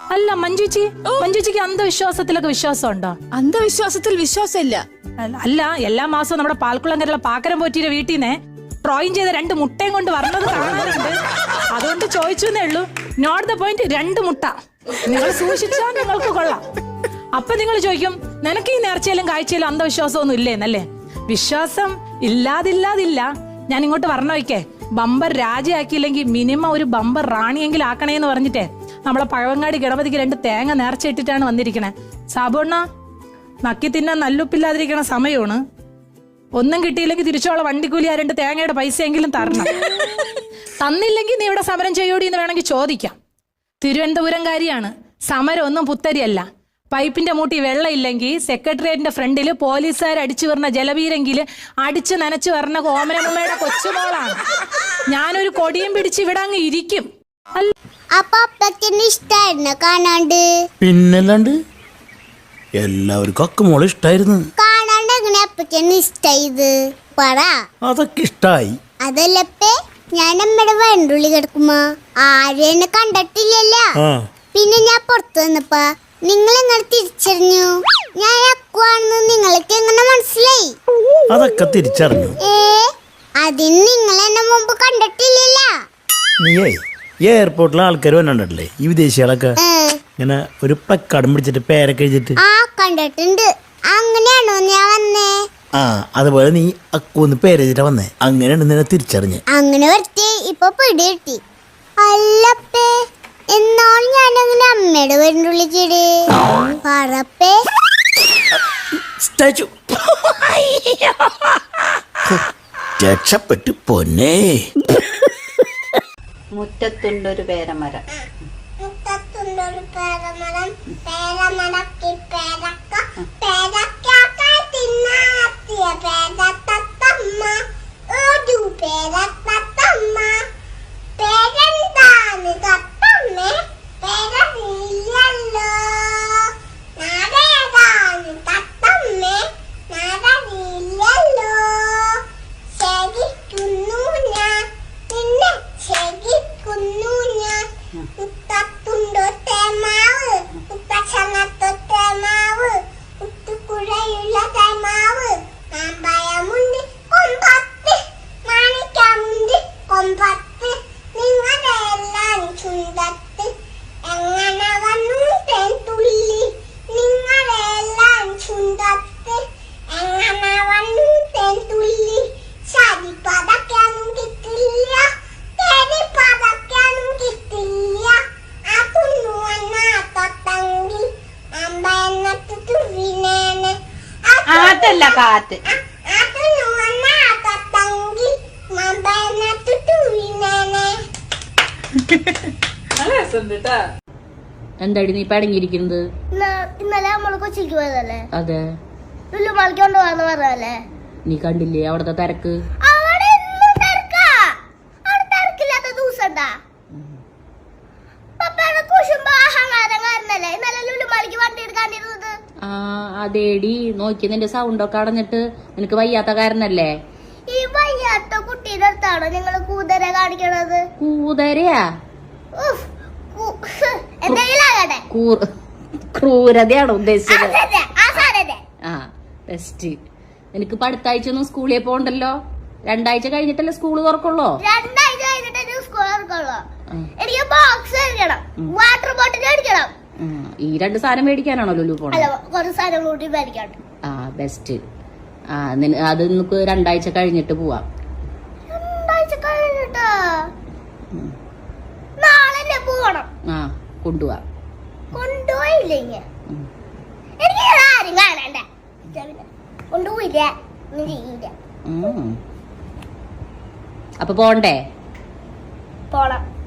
അല്ല മഞ്ജുച്ചി മഞ്ജുച്ചിക്ക് അന്ധവിശ്വാസത്തിലൊക്കെ വിശ്വാസം ഉണ്ടോ അന്ധവിശ്വാസത്തിൽ വിശ്വാസമില്ല. അല്ല- എല്ലാ മാസവും നമ്മുടെ പാൽക്കുളങ്കരയിലെ പാക്കരം പോറ്റിയുടെ വീട്ടിൽ നിന്ന് ഡ്രോയിങ് ചെയ്ത രണ്ട് മുട്ടയും കൊണ്ട് വരണത് കാണാറുണ്ട് അതുകൊണ്ട് ചോദിച്ചു എന്നേ ഉള്ളൂ നോട്ട് ദ പോയിന്റ് രണ്ട് മുട്ട. നിങ്ങൾ സൂക്ഷിച്ചാൽ നിങ്ങൾക്ക് കൊള്ളാം. അപ്പൊ നിങ്ങൾ ചോദിക്കും നിനക്ക് ഈ നേർച്ചയിലും കാഴ്ചയിലും അന്ധവിശ്വാസമൊന്നും ഇല്ലേന്നല്ലേ? വിശ്വാസം ഇല്ലാതില്ലാതില്ല. ഞാൻ ഇങ്ങോട്ട് വയ്ക്കേ ബമ്പർ രാജയാക്കിയില്ലെങ്കിൽ മിനിമം ഒരു ബമ്പർ റാണിയെങ്കിലും ആക്കണേന്ന് പറഞ്ഞിട്ടേ നമ്മളെ പഴവങ്ങാടി ഗണപതിക്ക് രണ്ട് തേങ്ങ നേർച്ച ഇട്ടിട്ടാണ് വന്നിരിക്കണേ. സാബുണ്ണ നക്കി തിന്നാൻ നല്ലുപ്പില്ലാതിരിക്കണ സമയമാണ്. ഒന്നും കിട്ടിയില്ലെങ്കിൽ തിരിച്ചോളെ വണ്ടിക്കൂലി ആ രണ്ട് തേങ്ങയുടെ പൈസയെങ്കിലും തരണം. തന്നില്ലെങ്കിൽ നീ ഇവിടെ സമരം ചെയ്യോടി എന്ന് വേണമെങ്കിൽ ചോദിക്കാം. തിരുവനന്തപുരംകാരിയാണ് സമരം ഒന്നും പുത്തരിയല്ല. പൈപ്പിന്റെ മൂട്ടി വെള്ളമില്ലെങ്കിൽ സെക്രട്ടേറിയറ്റിന്റെ ഫ്രണ്ടിൽ പോലീസുകാർ അടിച്ചു വരുന്ന ജലവീരെങ്കിൽ അടിച്ചു നനച്ചു വരുന്ന കോമനമ്മയുടെ കൊച്ചുമോളാണ് ഞാനൊരു കൊടിയും പിടിച്ച് ഇവിടെ അങ്ങ് ഇരിക്കും. അല്ല അപ്പൊ അപ്പത്തിന് ഇഷ്ടായിരുന്നു കാണാണ്ട്? പിന്നല്ലാണ്ട് എല്ലാവർക്കും അക്കുമോളെ ഇഷ്ടായിരുന്നു. കാണാണ്ട് എങ്ങനെ അപ്പച്ചന് ഇഷ്ടായത്? പറ. അതൊക്കെ ഇഷ്ടായി. അതല്ലപ്പേ ഞാൻ നമ്മുടെ വണ്ടുള്ളി കിടക്കുമ്പോ ആരും എന്നെ കണ്ടിട്ടില്ലല്ലോ. പിന്നെ ഞാൻ പുറത്തു വന്നപ്പോ നിങ്ങൾ എങ്ങനെ തിരിച്ചറിഞ്ഞു? ഞാൻ അക്കുവാണെന്ന് നിങ്ങൾക്ക് എങ്ങനെ മനസ്സിലായി? അതൊക്കെ തിരിച്ചറിഞ്ഞു. ഏ അതിന് നിങ്ങൾ എന്നെ മുമ്പ് കണ്ടിട്ടില്ലല്ലോ. നീയേ ഈ എയർപോർട്ടിലെ ആൾക്കാർ വന്നിട്ടുണ്ടല്ലേ? ഈ വിദേശികളൊക്കെ? ഇങ്ങനെ ഒരു പ്ലക്കാർഡും പിടിച്ചിട്ട് പേരൊക്കെ എഴുതിട്ട് ആ കണ്ടിട്ടുണ്ട്. അങ്ങനെയാണോ ഞാൻ വന്നേ? ആ അതുപോലെ നീ അക്കൂന്ന് പേരെഴുതിട്ടാ വന്നേ. അങ്ങനെയാണ് നിന്നെ തിരിച്ചറിഞ്ഞ്. അങ്ങനെ വരട്ടെ ഇപ്പൊ പിടി കിട്ടി. അല്ലപ്പേ എന്നാണ് ഞാൻ അങ്ങനെ അമ്മയുടെ വീടിനുള്ളിൽ ചെടി പറപ്പേ? സ്റ്റാച്ചു. രക്ഷപ്പെട്ടു പൊന്നേ. മുറ്റത്തുണ്ടൊരു പേരമരം. മുറ്റത്തുണ്ടൊരു പേരമരം. പേരമരക്കി ആറ്റല്ല കാറ്റ്. എന്താടി നീ പടങ്ങിയിരിക്കുന്നത് ഇന്നലെ നമ്മൾ കൊച്ചിക്ക് പോയതല്ലേ? അതെ. ലുലു മളിക്കൊണ്ട് പോവാന്ന് പറഞ്ഞല്ലേ നീ കണ്ടില്ലേ അവിടത്തെ തിരക്ക്? ആ അതേടി നോക്കി നിന്റെ സൗണ്ട് ഒക്കെ അടഞ്ഞിട്ട് നിനക്ക് വയ്യാത്ത കാരണല്ലേ ഈ വയ്യാത്ത കുട്ടിയുടെ അടുത്താണോ നിങ്ങൾ കൂതര കാണിക്കണത്? കൂതരയാ? ക്രൂരതയാണ് ഉദ്ദേശിച്ചത്. ആ ബെസ്റ്റ് നിനക്ക് ഇപ്പൊ അടുത്താഴ്ച ഒന്നും സ്കൂളിൽ പോകണ്ടല്ലോ? രണ്ടാഴ്ച കഴിഞ്ഞിട്ടല്ലേ സ്കൂൾ തുറക്കുള്ളോ? രണ്ടാഴ്ച കഴിഞ്ഞിട്ടല്ലേ സ്കൂൾ തുറക്കുള്ളൂ? എനിക്ക് ബോക്സ് അടിക്കണം. വാട്ടർ ബോട്ടിൽ മേടിക്കണം ഉം. ഈ രണ്ട് സാധനം മേടിക്കാനാണോ ലുലു പോണത്? ആ ബെസ്റ്റ് ആ അത് നമുക്ക് രണ്ടാഴ്ച കഴിഞ്ഞിട്ട് പോവാം. ആ കൊണ്ടുപോവാം. കൊണ്ടുപോയില്ല. അപ്പൊ പോണ്ടേ? പോണം.